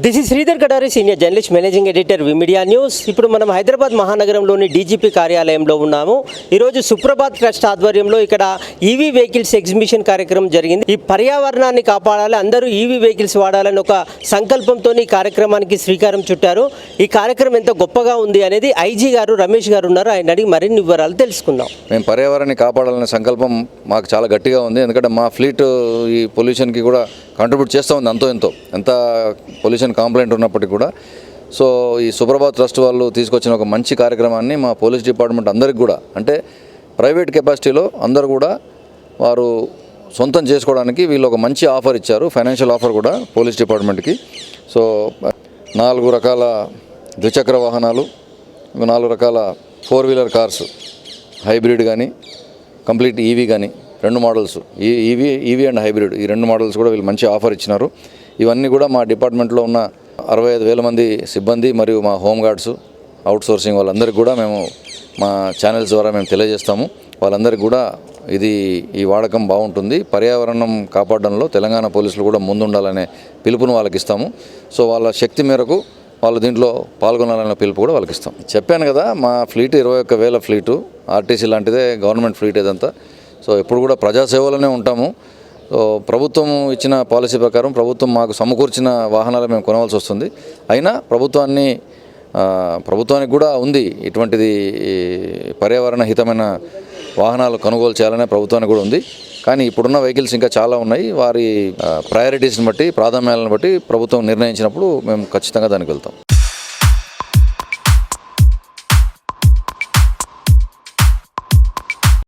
This is Sridhar Kadari senior journalist managing editor V media news ఇప్పుడు మనం Hyderabad మహానగరంలోని DGP కార్యాలయంలో ఉన్నాము. ఈరోజు సుప్రభాత్ ట్రస్ట్ ఆధ్వర్యంలో ఇక్కడ ఈవీ వెహికల్స్ ఎగ్జిబిషన్ కార్యక్రమం జరిగింది. ఈ పర్యావరణాన్ని కాపాడాలి అందరూ ఈవీ వెహికల్స్ వాడాలని ఒక సంకల్పంతో ఈ కార్యక్రమానికి శ్రీకారం చుట్టారు. ఈ కార్యక్రమం ఎంత గొప్పగా ఉంది అనేది ఐజీ గారు రమేష్ గారు ఉన్నారు. ఆయన అడిగి మరిన్ని వివరాలు తెలుసుకుందాం. మేము పర్యావరణాన్ని కాపాడాలనే సంకల్పం మాకు చాలా గట్టిగా ఉంది. ఎందుకంటే మా ఫ్లీట్ ఈ పొల్యూషన్కి కూడా కాంట్రిబ్యూట్ చేస్తూ ఉంది అంతో ఎంతో. ఎంత పొల్యూషన్ కాంప్లైంట్ ఉన్నప్పటికీ కూడా. సో ఈ సుప్రభాత్ ట్రస్ట్ వాళ్ళు తీసుకొచ్చిన ఒక మంచి కార్యక్రమాన్ని మా పోలీస్ డిపార్ట్మెంట్ అందరికి కూడా అంటే ప్రైవేట్ కెపాసిటీలో అందరు కూడా వారు సొంతం చేసుకోవడానికి వీళ్ళు ఒక మంచి ఆఫర్ ఇచ్చారు ఫైనాన్షియల్ ఆఫర్ కూడా పోలీస్ డిపార్ట్మెంట్కి. సో నాలుగు రకాల ద్విచక్ర వాహనాలు నాలుగు రకాల ఫోర్ వీలర్ కార్స్ హైబ్రిడ్ కానీ కంప్లీట్ ఈవీ కానీ రెండు మోడల్స్. ఈ ఈవీ ఈవీ అండ్ హైబ్రిడ్. ఈ రెండు మోడల్స్ కూడా వీళ్ళు మంచి ఆఫర్ ఇచ్చినారు. ఇవన్నీ కూడా మా డిపార్ట్మెంట్లో ఉన్న అరవై ఐదు వేల మంది సిబ్బంది మరియు మా హోమ్ గార్డ్స్ అవుట్సోర్సింగ్ వాళ్ళందరికీ కూడా మేము మా ఛానల్స్ ద్వారా మేము తెలియజేస్తాము. వాళ్ళందరికీ కూడా ఇది ఈ వాడకం బాగుంటుంది. పర్యావరణం కాపాడడంలో తెలంగాణ పోలీసులు కూడా ముందుండాలనే పిలుపును వాళ్ళకి ఇస్తాము సో వాళ్ళ శక్తి మేరకు వాళ్ళు దీంట్లో పాల్గొనాలనే పిలుపు కూడా వాళ్ళకి ఇస్తాం చెప్పాను కదా మా ఫ్లీట్ ఇరవై ఒక్క వేల ఫ్లీటు ఆర్టీసీ లాంటిదే గవర్నమెంట్ ఫ్లీట్ ఇదంతా సో ఎప్పుడు కూడా ప్రజాసేవలోనే ఉంటాము. సో ప్రభుత్వం ఇచ్చిన పాలసీ ప్రకారం ప్రభుత్వం మాకు సమకూర్చిన వాహనాలు మేము కొనవలసి వస్తుంది. అయినా ప్రభుత్వాన్ని ప్రభుత్వానికి కూడా ఉంది ఇటువంటిది పర్యావరణ హితమైన వాహనాలు కొనుగోలు చేయాలనే ప్రభుత్వానికి కూడా ఉంది. కానీ ఇప్పుడున్న వెహికల్స్ ఇంకా చాలా ఉన్నాయి. వారి ప్రయారిటీస్ని బట్టి ప్రాధాన్యాలను బట్టి ప్రభుత్వం నిర్ణయించినప్పుడు మేము ఖచ్చితంగా దానికి వెళ్తాం.